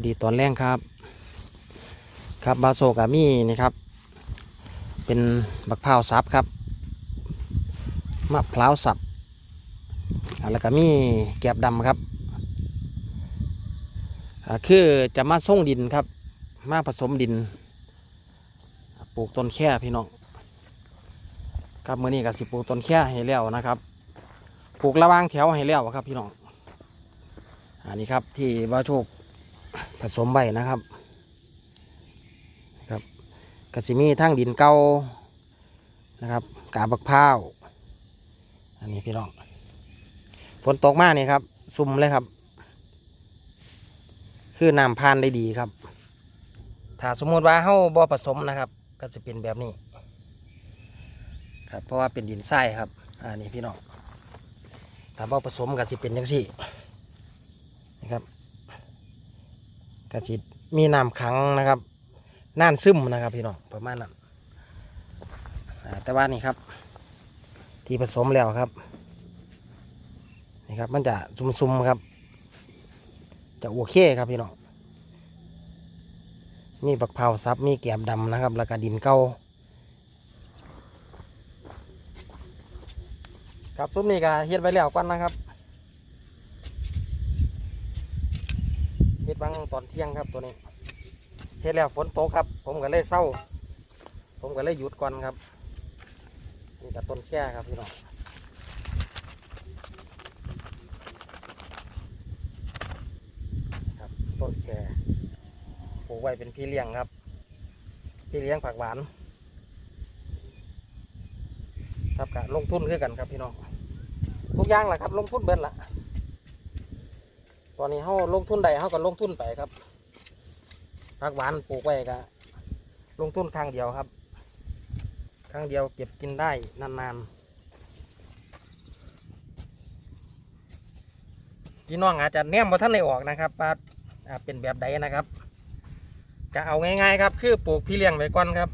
วัสดีตอนแรกครับ ครับบาโซกามีนี่ครับ เป็นบักพร้าวสับครับมะพร้าวสับอ่าแล้วก็มีแกบดำครับคือจะมาส่งดินครับ มาผสมดิน ปลูกต้นแค่พี่น้องครับมื่อนี้ก็สิปลูกต้นแค่ให้แล้วนะครับ ปลูกระวางแถวให้แล้วครับพี่น้องอันนี้ครับที่บาโชค ผสมใบนะครับครับกระสิมีทั้งดินเก่านะครับ กาบักพร้าวอันนี้พี่น้องฝนตกมากนี่ครับ ซุ่มเลยครับ คือน้ำพานได้ดีครับ ถ้าสมมติว่าเฮาบ่ผสมนะครับ ก็จะเป็นแบบนี้ครับเพราะว่าเป็นดินทรายครับอ่านี่พี่น้องถ้าบ่ผสมก็จะเป็นจังซี่นะครับ ก็จะมีน้ำขังนะครับน่านซึมนะครับพี่น้องประมาณนั้นอ่าแต่ว่านี่ครับ ที่ผสมแล้วครับนี่ครับมันจะซุ่มๆครับ จะโอเคครับพี่น้องมีบักเผาซับมีแกบดำนะครับ แล้วก็ดินเก่าครับซุ้มนี้ก็เฮ็ดไว้แล้วก่อนนะครับ เฮ็ดบางตอนเที่ยงครับตัวนี้เฮ็ดแล้วฝนตกครับ ผมก็เลยเศร้า ผมก็เลยหยุดก่อนครับ นี่กับต้นแค่ครับพี่น้องครับต้นแค่ปลูกไว้เป็นพี่เลี้ยงครับ พี่เลี้ยงผักหวาน ครับกะลงทุนคือกันครับพี่น้องทุกอย่างแหละครับ ลงทุนเบิดละ ตอนนี้เขาลงทุนใดเขาก็ลงทุนไปครับผักหวานปลูกไว้ก็ลงทุนครั้งเดียวครับ ครั้งเดียวเก็บกินได้นานๆพี่น้องอาจจะแนมมาท่านในออกนะครับว่าเป็นแบบใดนะครับจะเอาง่ายๆครับ คือปลูกพี่เลี้ยงไว้ก่อนครับ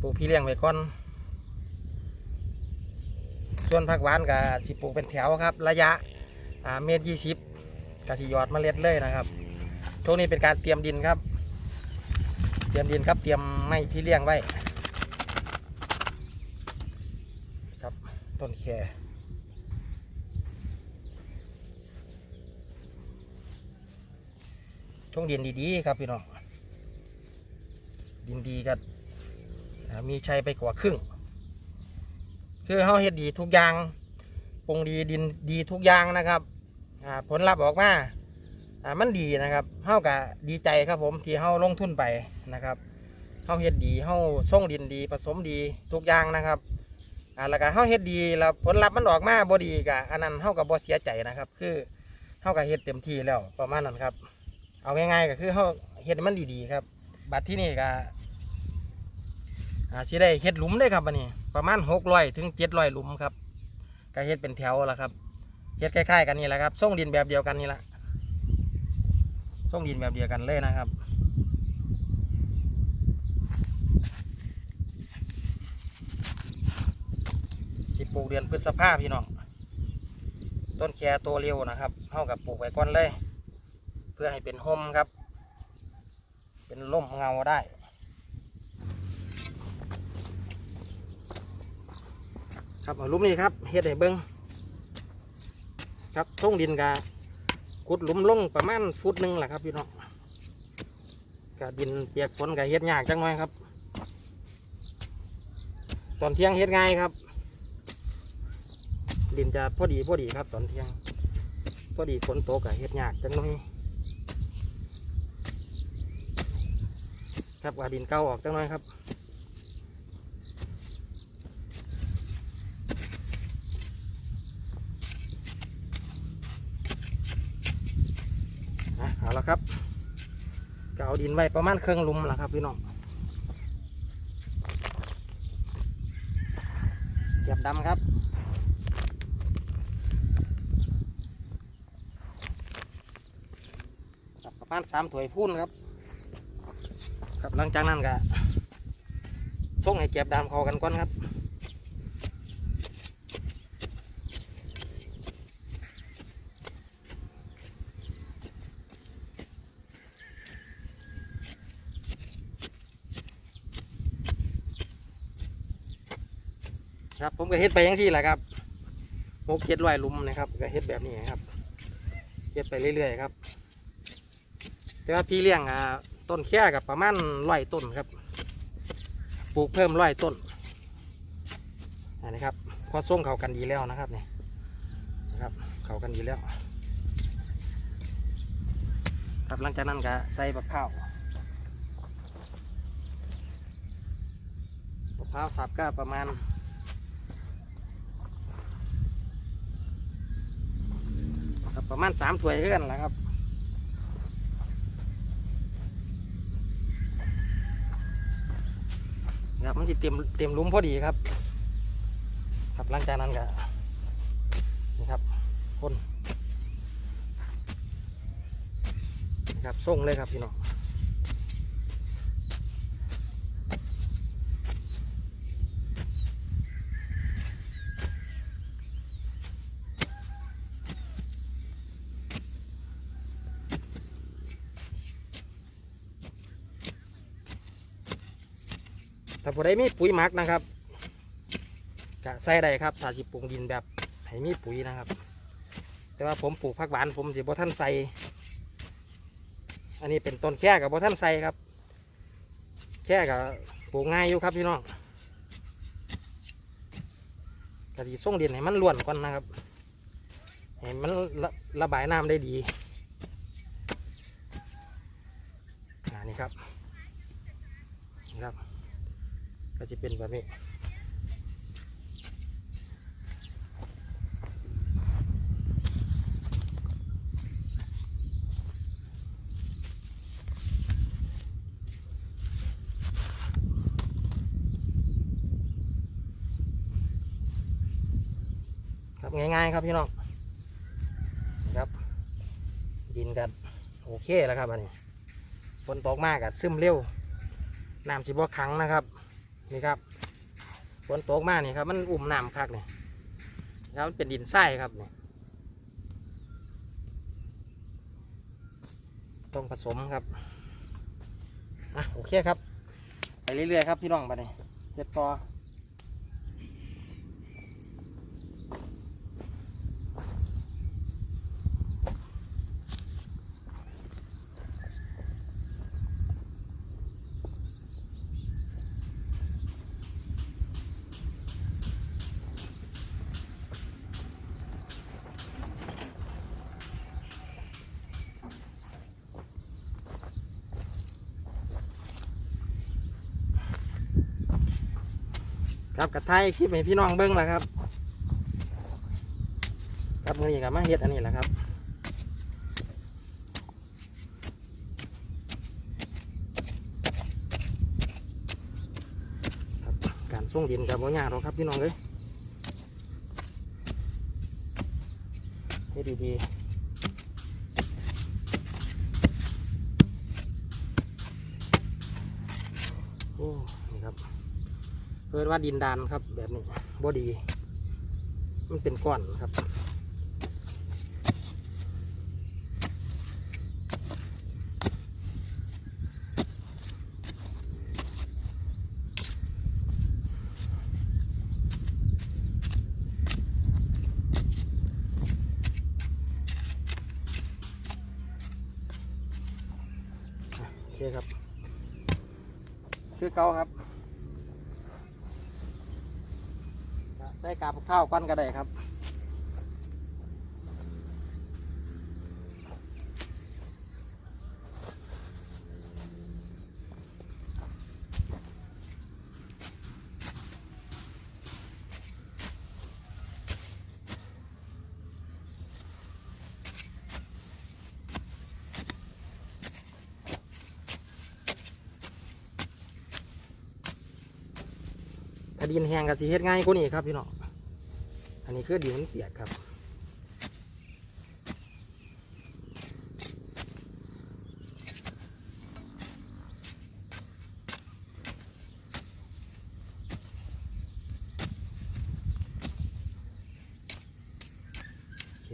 ปลูกพี่เลี้ยงไว้ก่อนส่วนผักหวานกับสิปลูกเป็นแถวครับ ระยะ อ่าเมตรยี่สิบกะสิยอดเมล็ดเลยนะครับช่วงนี้เป็นการเตรียมดินครับ เตรียมดินครับเตรียมไม้พี่เลี้ยงไว้ครับต้นแคช่วงดินดีๆครับพี่น้องดินดีก็อ่ามีชัยไปกว่าครึ่ง คือเฮาเฮ็ดดีทุกอย่างปรุงดีดินดีทุกอย่างนะครับ ผลลัพธ์ออกมาอ่ามันดีนะครับเฮาก็ดีใจครับผมที่เฮาลงทุนไปนะครับเฮาเฮ็ดดีเฮาส่งดินดี ผสมดีทุกอย่างนะครับแล้วก็เฮาเฮ็ดดีแล้วผลลัพธ์มันออกมาบ่ดีก็อันนั้นเฮาก็บ่เสียใจนะครับ คือเฮาก็เฮ็ดเต็มที่แล้วประมาณนั้นครับ เอาง่ายๆก็คือเฮาเฮ็ดมันดีๆครับ บัดที่นี่ก็อ่าสิได้เฮ็ดหลุมได้ครับอันนี้ ประมาณหกร้อยถึงเจ็ดร้อยหลุมครับก็เฮ็ดเป็นแถวแล้วครับ เฮ็ดคล้ายๆกันนี่แหละครับส่งดินแบบเดียวกันนี่แหละส่งดินแบบเดียวกันเลยนะครับสิปลูกเดือนพฤษภาพี่น้องต้นแคโตวเร็วนะครับเท่ากับปลูกไว้ก่อนเลย เพื่อให้เป็นห่มครับ เป็นร่มเงาได้ครับเอาลุมนี้ครับเฮ็ดให้เบิ้ง ครับส่งดินกะขุดหลุมลงประมาณฟุตหนึ่งแหละครับพี่น้องกะดินเปียกฝนกะเฮ็ดยากจังน่อยครับ ตอนเที่ยงเฮ็ดง่ายครับ ดินจะพอดีพอดีครับ ตอนเที่ยง พอดีฝนตกกะเฮ็ดยากจังน่อยครับว่าดินเก่าออกจังน่อยครับ เอาละครับก็เอาดินไว้ประมาณเครื่องลุมแล้วครับพี่น้องเก็บดำครับประมาณสามถ้วยพูนครับครับหลังจากนั้นก็ส่งให้เก็บดำเขากันก่อนครับ ครับ ผมก็เฮ็ดไปยังสี่แหละครับหกเจ็ดร้อยลุมนะครับ ก็เฮ็ดแบบนี้ครับเฮ็ดไปเรื่อยๆครับ แต่ว่าพี่เลี้ยงอ่าต้นแค่กับประมาณร้อยต้นครับ ปลูกเพิ่มร้อยต้นอันนี้ครับพอส่งเขากันดีแล้วนะครับเนี่ยนะครับเขากันดีแล้ว ครับหลังจากนั้นก็ใส่บักข้าวบักข้าวสับก็ประมาณ ครับ ประมาณสามถ้วยเพื่อนแหละครับครับมันจะเต็มเต็มลุ้มพอดีครับ ครับหลังจากนั้นก็นี่ครับคนนี่ครับส่งเลยครับพี่น้อง ผู้ใดมีปุ๋ยหมักนะครับก็ใส่ได้ครับถ้าสิปลูกดินแบบให้มีปุ๋ยนะครับ แต่ว่าผมปลูกผักหวานผมสิบ่ท่านใส่อันนี้เป็นต้นแค่กับบ่ท่านใส่ครับ แค่กับปลูกง่ายอยู่ครับพี่น้องกะดีส่งดินให้มันล้วนก่อนนะครับให้มันระระบายน้ำได้ดีอ่านี่ครับนี่ครับ ก็จะเป็นแบบนี้ครับง่ายๆครับพี่น้องนะครับ ดินกันโอเคแล้วครับอันนี้ฝนตกมากอะซึมเร็วน้ำสิบ่ขังนะครับ นี่ครับฝนตกมากนี่ครับ มันอุ่มน้ำคักนี่แล้วมันเป็นดินทรายครับนี่ต้องผสมครับอะโอเคครับ ไปเรื่อยๆครับพี่น้องไปนี่เจ็ดต่อ ครับกระไทยคลิปให้พี่น้องเบิ้งแหละครับครับมือนี้กับมาเฮ็ดอันนี้แหละครับครับการส่งดินกับบ่ยากหรอกครับพี่น้องเลยให้ดีๆโอ้นี่ครับ เกิดว่าดินดานครับ แบบนี้บ่ดี มันเป็นก้อนครับโอเคครับ คือเก่าครับ ใส่กาบข้าวก้อนก็ได้ครับดินแห้งก็สิเฮ็ดง่ายกว่านี้ครับพี่น้อง นนี้คือดินมันเปียกครับโอเค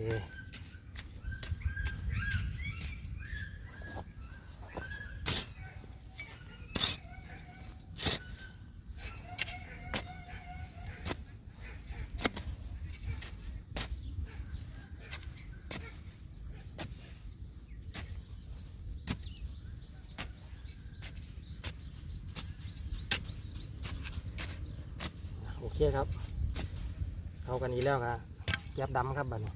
โอ เคครับเข้ากันนี้แล้วครับแก๊บดำครับบัดนี้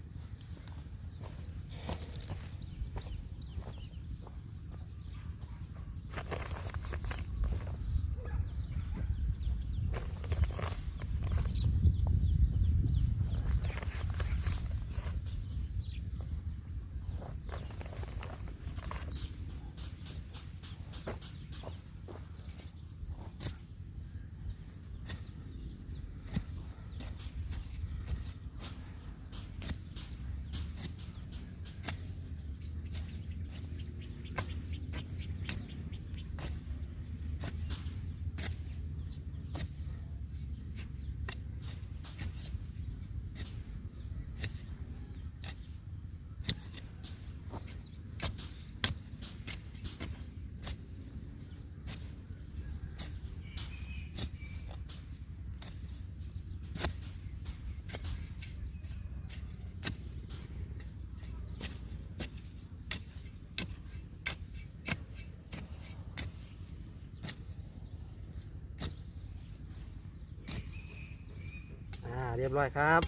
อ่า เรียบร้อยครับ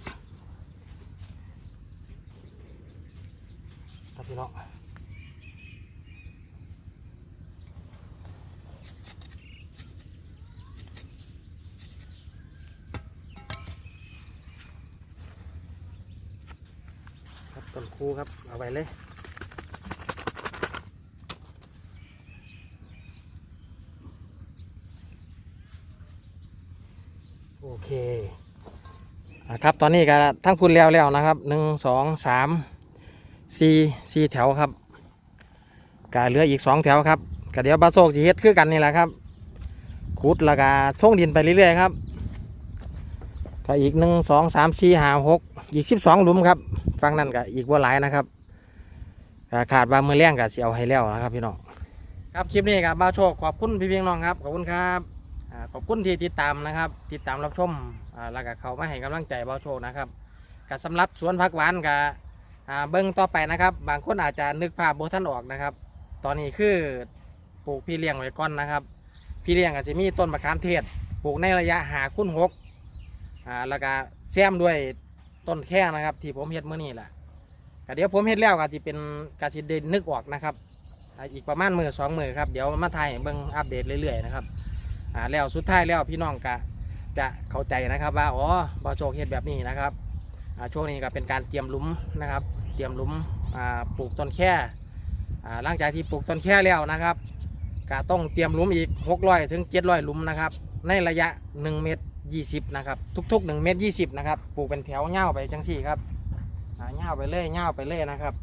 ครับพี่น้องครับต้นคูครับ เอาไว้เลยโอเค ครับตอนนี้ก็ทั้งพุ่นแล้วแล้วนะครับหนึ่งสองสามสี่สี่แถวครับก็เหลืออีกสองแถวครับก็เดี๋ยวบาโซกจะเฮ็ดคือกันนี่แหละครับขุดแล้วก็ส่งดินไปเรื่อยๆครับก็อีกหนึ่งสองสามสี่ห้าหกอีกสิบสองหลุมครับฟังนั่นก็อีกว่าหลายนะครับก็ขาดว่ามือแรงก็เสียวให้แล้วนะครับพี่น้องครับคลิปนี้ครับบาโชคขอบคุณพี่เพียงน้องครับขอบคุณครับขอบคุณที่ติดตามนะครับ ติดตามรับชม อ่าแล้วก็เขามาให้กำลังใจเบาโชคนะครับกับสำหรับสวนผักหวานกับอ่าเบิ้งต่อไปนะครับ บางคนอาจจะนึกภาพโบท่านออกนะครับ ตอนนี้คือปลูกพี่เลี้ยงไว้ก่อนนะครับ พี่เลี้ยงอาจจะมีต้นมะขามเทศปลูกในระยะหาคุ้นหกอ่าแล้วก็แซมด้วยต้นแค่นะครับ ที่ผมเฮ็ดเมื่อนี้แหละก็เดี๋ยวผมเฮ็ดแล้วก็จะเป็นกาสิเดนนึกออกนะครับอ่าอีกประมาณมือสองมือครับเดี๋ยวมาถ่ายให้เบิ้งอัปเดตเรื่อยๆนะครับอ่าแล้วสุดท้ายแล้วพี่น้องกะ จะเข้าใจนะครับว่าอ๋อบอโชคเฮ็ดแบบนี้นะครับช่วงนี้ก็เป็นการเตรียมหลุมนะครับ เตรียมหลุมปลูกต้นแค่อ่าหลังจากที่ปลูกต้นแค่แล้วนะครับก็ต้องเตรียมหลุมอีก 600ถึง700หลุมนะครับ ในระยะ 1 เมตร 20 นะครับ ทุก ๆ 1 เมตร 20 นะครับ ปลูกเป็นแถวเง่าวไปจังสี่ครับเง่าวไปเรื่อยเง่าวไปเรื่อยนะครับ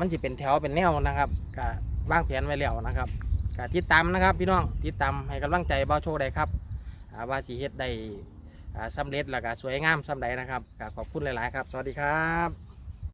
มันจะเป็นแถวเป็นแนวนะครับก็วางแผนไว้แล้วนะครับก็ติดตามนะครับพี่น้องติดตามให้กำลังใจบอโชคได้ครับ อ่าว่าสีเฮ็ดได้อ่าสำเร็จแล้วก็สวยงามสำใดนะครับก็ขอบคุณหลาย ๆ ครับ สวัสดีครับ